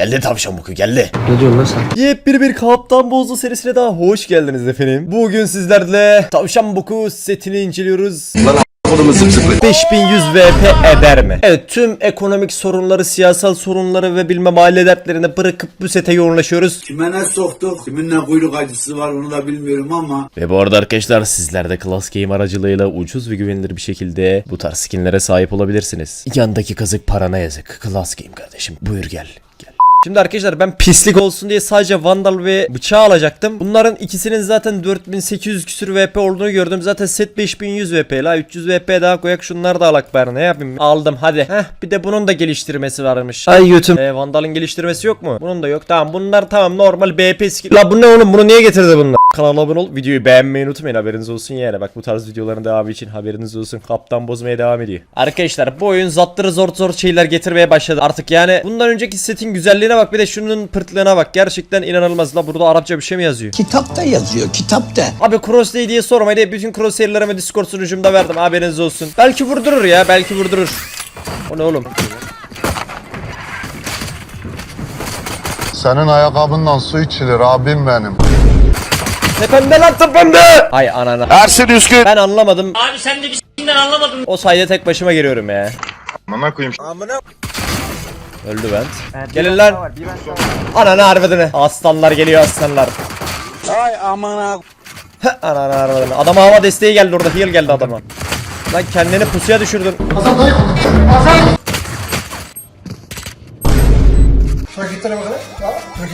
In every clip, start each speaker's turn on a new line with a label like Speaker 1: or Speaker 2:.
Speaker 1: Geldi tavşan boku geldi.
Speaker 2: Ne diyorsun lan sen?
Speaker 1: Yepyeni bir Kaptan Bozlu serisine daha hoş geldiniz efendim. Bugün sizlerle tavşan boku setini inceliyoruz. 5100 VP eder mi? Evet tüm ekonomik sorunları, siyasal sorunları ve bilmem aile dertlerini bırakıp bu sete yoğunlaşıyoruz.
Speaker 3: Kime ne soktuk? Kimin ne kuyruk acısı var onu da bilmiyorum ama
Speaker 1: Ve bu arada arkadaşlar sizler de Class Game aracılığıyla ucuz ve güvenilir bir şekilde bu tarz skinlere sahip olabilirsiniz. Yandaki kazık parana yazık. Class Game kardeşim buyur gel. Şimdi arkadaşlar ben pislik olsun diye sadece Vandal ve bıçağı alacaktım. Bunların ikisinin zaten 4800 küsür VP olduğunu gördüm. Zaten set 5100 VP la 300 VP daha koyak şunları da alak bari ne yapayım. Aldım hadi. Heh bir de bunun da geliştirmesi varmış. Ay götüm. Ee, Vandal'ın geliştirmesi yok mu? Bunun da yok. Tamam bunlar tamam normal BP skill. La bu ne oğlum bunu niye getirdi bunlar? Kanala abone ol. Videoyu beğenmeyi unutmayın haberiniz olsun yani. Bak bu tarz videoların devamı için haberiniz olsun. Kaptan bozmaya devam ediyor. Arkadaşlar bu oyun zattırı zor zor şeyler getirmeye başladı. Artık yani bundan önceki setin güzelliğine bak bir de şunun pırtlığına bak. Gerçekten inanılmaz. La burada Arapça bir şey mi yazıyor?
Speaker 4: Kitapta yazıyor, kitapta.
Speaker 1: Abi crossplay diye sormayın diye bütün crosshair'larımı Discord sunucumda verdim haberiniz olsun. Belki vurdurur ya belki vurdurur. O ne oğlum?
Speaker 5: Senin ayakkabından su içilir abim benim.
Speaker 1: Tepemde lan tepemde! Ay anana.
Speaker 5: Ersin Üskün.
Speaker 1: Ben anlamadım. Abi sen de bir s***den anlamadım. O sayede tek başıma giriyorum ya.
Speaker 5: Amına koyayım.
Speaker 1: Öldü Bent. Gelin lan. Ananı harbadını. Aslanlar geliyor aslanlar.
Speaker 3: Ay amına
Speaker 1: Ananı harbadını. Adama hava desteği geldi orada. Heal geldi adama. Lan kendini pusuya düşürdün.
Speaker 6: Şöyle git tane bakalım. Ya,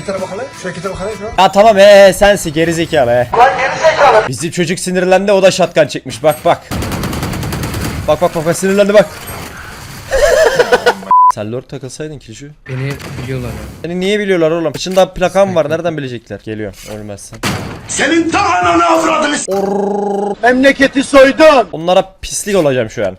Speaker 6: tane bakalım. Git tane bakalım. Şöyle.
Speaker 1: Ya tamam ee sensin gerizekalı he. Lan gerizekalı. Bizim çocuk sinirlendi o da shotgun çekmiş bak bak. Bak bak bak sinirlendi bak. Sen lord takılsaydın ki şu.
Speaker 2: Beni biliyorlar ya.
Speaker 1: Seni niye biliyorlar oğlum? İçinde plakam var nereden bilecekler? Geliyor ölmezsen.
Speaker 3: Senin ta ananı avradını
Speaker 6: Memleketi soydun.
Speaker 1: Onlara pislik olacağım şu an.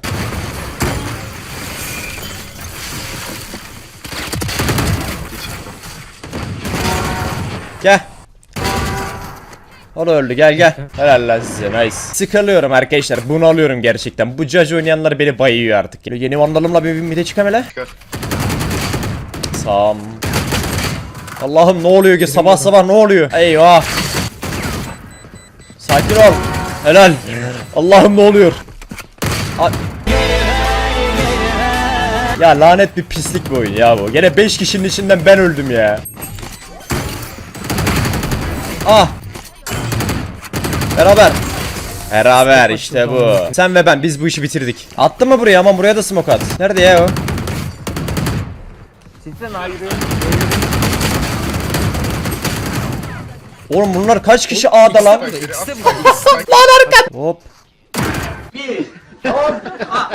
Speaker 1: Gel. O da öldü gel gel. Helal lan size nice. Sıkılıyorum arkadaşlar bunu alıyorum gerçekten. Bu judge oynayanlar beni bayıyor artık. Yeni vandalımla bir mide çıkam hele. Sam. Allah'ım ne oluyor ki sabah sabah ne oluyor? Eyvah. Sakin ol. Helal. Allah'ım ne oluyor? A- ya lanet bir pislik bu oyun ya bu. Gene 5 kişinin içinden ben öldüm ya. Ah. Beraber. Beraber işte bu. Sen ve ben biz bu işi bitirdik. Attı mı buraya ama buraya da smoke at. Nerede ya o? Oğlum bunlar kaç kişi A'da lan? Hop.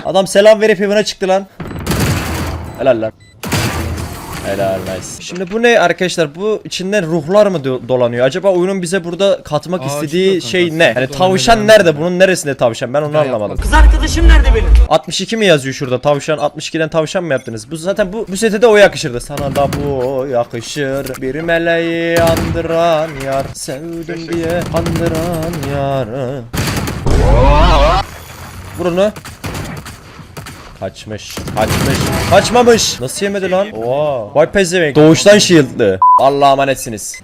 Speaker 1: Adam selam verip evine çıktı lan. Helal lan. Helal nice. Şimdi bu ne arkadaşlar? Bu içinden ruhlar mı do- dolanıyor? Acaba oyunun bize burada katmak
Speaker 2: Aa,
Speaker 1: istediği
Speaker 2: kanka.
Speaker 1: şey ne? Hani
Speaker 2: Burada
Speaker 1: tavşan nerede? Bunun neresinde tavşan? Ben onu anlamadım.
Speaker 2: Kız
Speaker 7: arkadaşım nerede benim?
Speaker 1: 62 mi yazıyor şurada? Tavşan 62'den tavşan mı yaptınız? Bu zaten bu bu sete de o yakışırdı. Sana da bu yakışır. Bir meleği andıran yar. Sevdim diye andıran yar. Vur onu. Kaçmış. Kaçmış. Kaçmamış. Nasıl yemedi lan? Oha. Vay pezevenk. Doğuştan shieldlı. Allah'a emanetsiniz.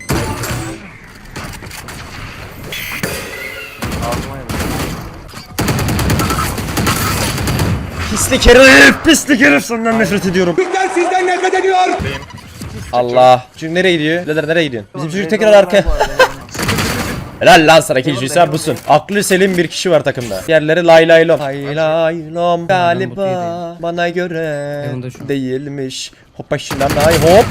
Speaker 1: Pislik herif, pislik herif senden nefret ediyorum.
Speaker 3: Bizden sizden nefret ediyor.
Speaker 1: Allah. Çünkü nereye gidiyor? Birader nereye gidiyorsun? Bizim çocuk tekrar arka. Helal lan sana kilcisi sen busun. Aklı selim bir kişi var takımda. Yerleri lay lay lom. Lay lay lom galiba bana göre değilmiş. Hop başına lay hop.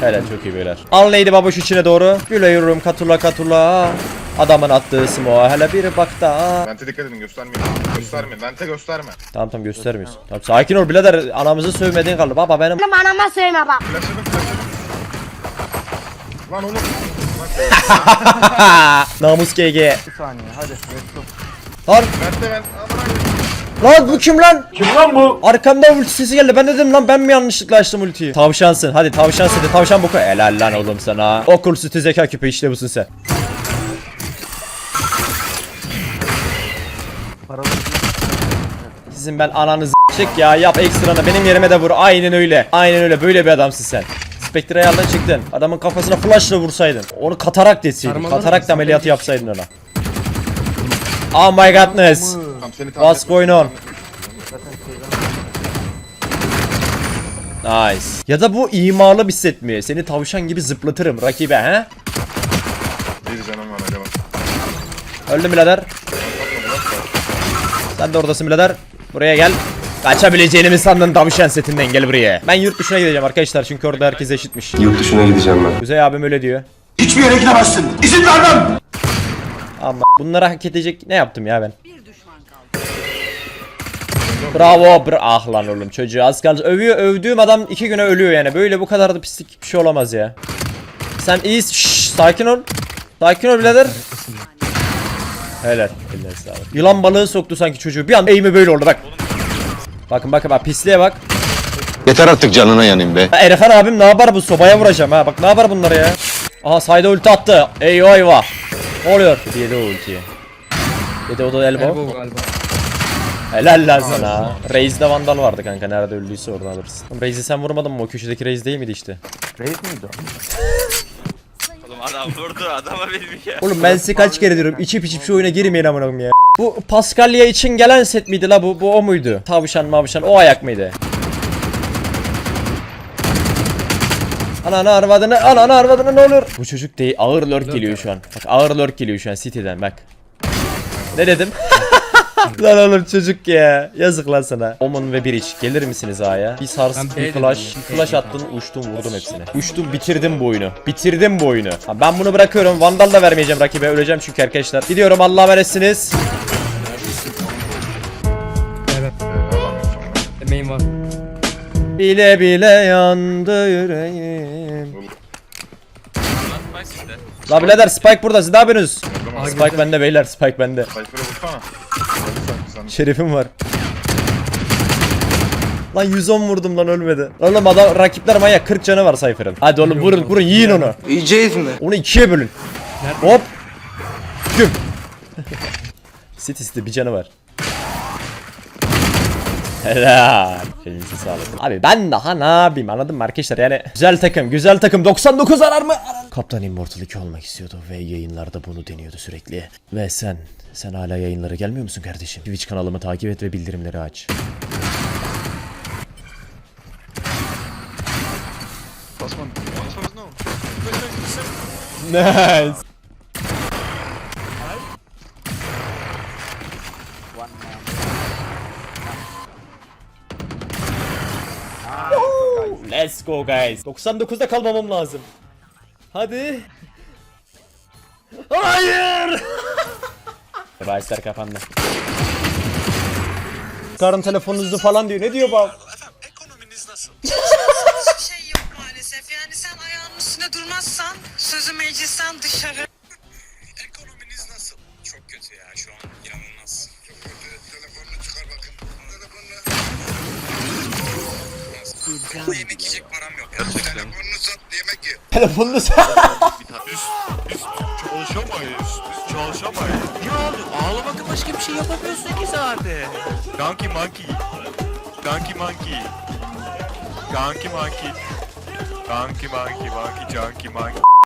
Speaker 1: Helal çok iyi beyler. Al neydi babuş içine doğru. Gülüyorum katula katula. Adamın attığı smoğa hele bir bak da.
Speaker 5: Vente dikkat edin göstermeyin. Göstermeyin. Vente gösterme.
Speaker 1: Tamam tamam göstermiyorsun. Tamam sakin ol birader anamızı sövmediğin kaldı. Baba benim
Speaker 7: Anama söyleme bak.
Speaker 5: Flaşladım flaşladım. Lan oğlum.
Speaker 1: namus GG.
Speaker 6: Bir saniye hadi.
Speaker 1: Lan
Speaker 5: vente. Amına
Speaker 1: Lan bu kim lan? Kim lan bu? Arkamda ulti sesi geldi. Ben dedim lan ben mi yanlışlıkla açtım ultiyi? Tavşansın. Hadi tavşansın de tavşan boku. Helal lan oğlum sana. Okul sütü zeka küpe işte busun sen. Sizin ben ananızı Çık ya yap ekstranı benim yerime de vur. Aynen öyle. Aynen öyle böyle bir adamsın sen. Spectre ayardan çıktın. Adamın kafasına flashla vursaydın. Onu katarak deseydin.
Speaker 2: Sarmalar
Speaker 1: Katarak
Speaker 2: mı?
Speaker 1: da ameliyatı yapsaydın ona. Oh my godness. What's going on? Nice. Ya da bu imalı bir set mi? Seni tavşan gibi zıplatırım rakibe he?
Speaker 5: Bir canım var acaba.
Speaker 1: Öldüm birader. Sen de oradasın birader. Buraya gel. Kaçabileceğini mi sandın tavşan setinden gel buraya. Ben yurt dışına gideceğim arkadaşlar çünkü orada herkes eşitmiş.
Speaker 8: Yurt dışına gideceğim ben.
Speaker 1: Kuzey abim öyle diyor.
Speaker 3: Hiçbir yere gidemezsin. İzin vermem.
Speaker 1: Ama bunlara hak edecek ne yaptım ya ben? Bravo bra ah lan oğlum çocuğu az kaldı övüyor övdüğüm adam iki güne ölüyor yani böyle bu kadar da pislik bir şey olamaz ya Sen iyi şşş sakin ol Sakin ol birader Helal Helal sağ ol. Yılan balığı soktu sanki çocuğu bir an eğimi böyle oldu bak Bakın bakın bak pisliğe bak
Speaker 8: Yeter artık canına yanayım be.
Speaker 1: Ha, Erefan abim ne yapar bu sobaya vuracağım ha bak ne yapar bunlar ya Aha sayda ulti attı eyvah eyvah Ne oluyor Yedi o ultiyi Yedi o da elbow
Speaker 2: Elbow galiba.
Speaker 1: Helal lan sana. Reis'de vandal vardı kanka. Nerede öldüyse oradan alırsın. Oğlum Reis'i sen vurmadın mı? O köşedeki Reis değil miydi işte?
Speaker 9: Oğlum adam vurdu adama bilmiyor ya.
Speaker 1: Oğlum ben size kaç kere diyorum. içip içip şu oyuna girmeyin amına koyayım ya. Bu Paskalya için gelen set miydi la bu? Bu o muydu? Tavşan mavşan o ayak mıydı? Ananı arvadını, ananı arvadını ne olur? Bu çocuk değil, ağır lurk geliyor şu an. Bak ağır lurk geliyor şu an City'den bak. Ne dedim? lan oğlum çocuk ya. Yazık lan sana. Omen ve bir iç. Gelir misiniz A'ya? Bir sars,
Speaker 2: Ben
Speaker 1: bir flash. Bir flash attın, uçtum, vurdum hepsini. Uçtum, bitirdim bu oyunu. Bitirdim bu oyunu. Ha, ben bunu bırakıyorum. Vandal da vermeyeceğim rakibe. Öleceğim çünkü arkadaşlar. Gidiyorum Allah'a emanetsiniz.
Speaker 2: Emeğim var.
Speaker 1: Bile bile yandı yüreğim. La birader Spike burada. Siz ne yapıyorsunuz? Spike bende beyler. Spike bende.
Speaker 5: Sayfırı vursana. Öldü sanki sen.
Speaker 1: Şerifim var. Lan 110 vurdum lan ölmedi. Oğlum adam rakipler manyak 40 canı var Cypher'ın. Hadi oğlum vurun vurun yiyin onu.
Speaker 6: Yiyeceğiz mi?
Speaker 1: Onu ikiye bölün. Hop. Güm. City'sinde bir canı var. Helal. Elinize sağlık. Abi ben daha ne yapayım anladın mı arkadaşlar yani güzel takım güzel takım 99 arar mı? Arar. Kaptan Immortal 2 olmak istiyordu ve yayınlarda bunu deniyordu sürekli. Ve sen sen hala yayınlara gelmiyor musun kardeşim? Twitch kanalımı takip et ve bildirimleri aç. Nice. Woo! Let's go guys. 99'da kalmamam lazım. Hadi. Hayır. Bahisler kapandı. Karın telefonunuzu falan diyor. Ne diyor bu?
Speaker 9: Ekonominiz nasıl?
Speaker 10: Hiçbir şey yok maalesef. Yani sen ayağının üstünde durmazsan sözü meclisten dışarı.
Speaker 9: Ekonominiz nasıl? Çok kötü ya şu an inanılmaz. Çok kötü. Telefonunu çıkar bakayım. Telefonunu. Vallahi yemek yiyecek param yok. Ya. Telefonunu sat yemek ye.
Speaker 1: Telefonunuzu
Speaker 5: Biz, biz çalışamayız. Biz çalışamayız.
Speaker 9: Ne oldu? Ağlamakın başka bir şey yapamıyorsun ki zaten.
Speaker 5: Donkey monkey. Donkey monkey. Donkey monkey. Donkey monkey monkey donkey monkey.